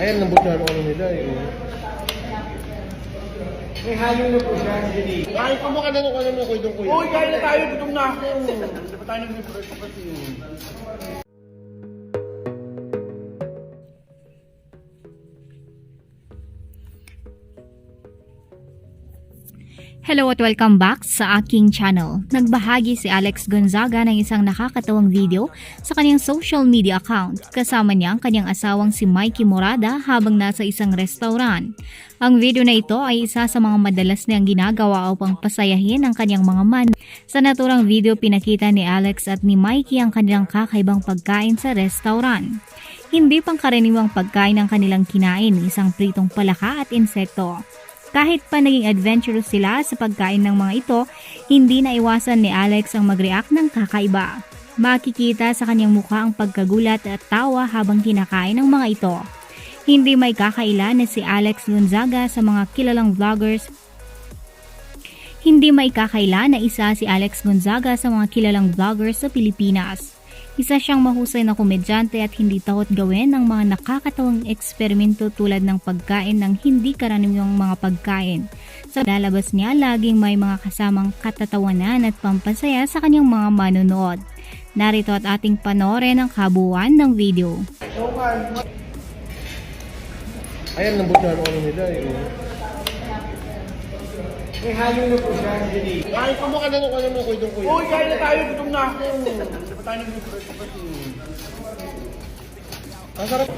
Ayan, nambot na ano nila eh. May halo na po siya. Ay, kamo ka na nung ano mo, kuya. Uy, kaya na tayo, gutom na ako. Pa tayo nag-break kasi yun. Hello at welcome back sa aking channel. Nagbahagi si Alex Gonzaga ng isang nakakatawang video sa kanyang social media account. Kasama niya ang kanyang asawang si Mikey Morada habang nasa isang restaurant. Ang video na ito ay isa sa mga madalas niyang ginagawa upang pasayahin ang kanyang mga man. Sa naturang video pinakita ni Alex at ni Mikey ang kanilang kakaibang pagkain sa restaurant. Hindi pangkaraniwang pagkain ang kanilang kinain, isang pritong palaka at insekto. Kahit pa naging adventurous sila sa pagkain ng mga ito, hindi na iwasan ni Alex ang mag-react ng kakaiba. Makikita sa kanyang mukha ang pagkagulat at tawa habang kinakain ng mga ito. Hindi may kakaila na si Alex Gonzaga sa mga kilalang vloggers hindi may kakaila na isa si Alex Gonzaga sa mga kilalang vloggers sa Pilipinas. Isa siyang mahusay na komedyante at hindi takot gawin ang mga nakakatawang eksperimento tulad ng pagkain ng hindi karaniwang mga pagkain. Sa lalabas niya, laging may mga kasamang katatawanan at pampasaya sa kanyang mga manonood. Narito at ating panoorin ang kabuuan ng video. Ayan, nambot na ano nila eh. May halo na po siya, hindi. Ay, kamo ka na nung ano mo, kuy dong kuya. Uy, kaya na tayo, gutom na ako. Hindi pa tayo nag-break kasi yun. Ang sarap.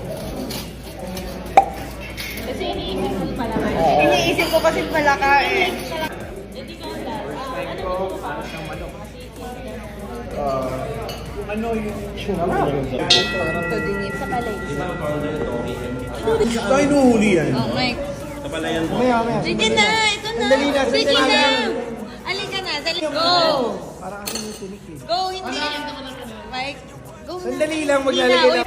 Iniisip ko kasi palakain. Yung ano, yung... Ito din yun sa palay. Tayo nuhuli yan. Oh, Mike. Maya, maya. Sige na, ito na. Sandali na, Sige na. Alika na, dali. Go. Parang kasi yung tulik eh. Go, hindi. Mike, go na. Sandali lang, maglalagay na,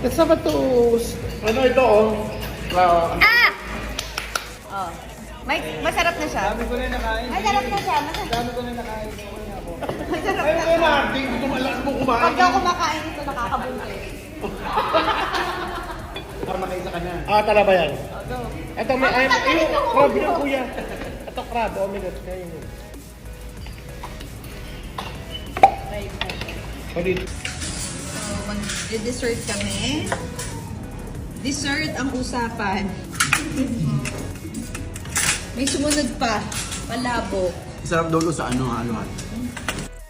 It's about to... Ano ito, oh? Ah, Ah! Oh. Mike, masarap na siya. Dami ko na nakain. Masarap na siya. Masarap, Dami ko na nakain. Okay na masarap Ay, na. ay, na. Hindi ko malakas mo kumain. Pag daw kumakain ito, nakakabuntis. Para makaisa ka na. Ah, tala ba yan? Ito, may... Ay, ay, ito? crab yun, kuya. Ito, crab. Oh, minute. Kaya yun. Palit. So, mag-dessert kami. Dessert ang usapan. May sumunod pa. Palabo. Sarap daw sa ano, halo-halo.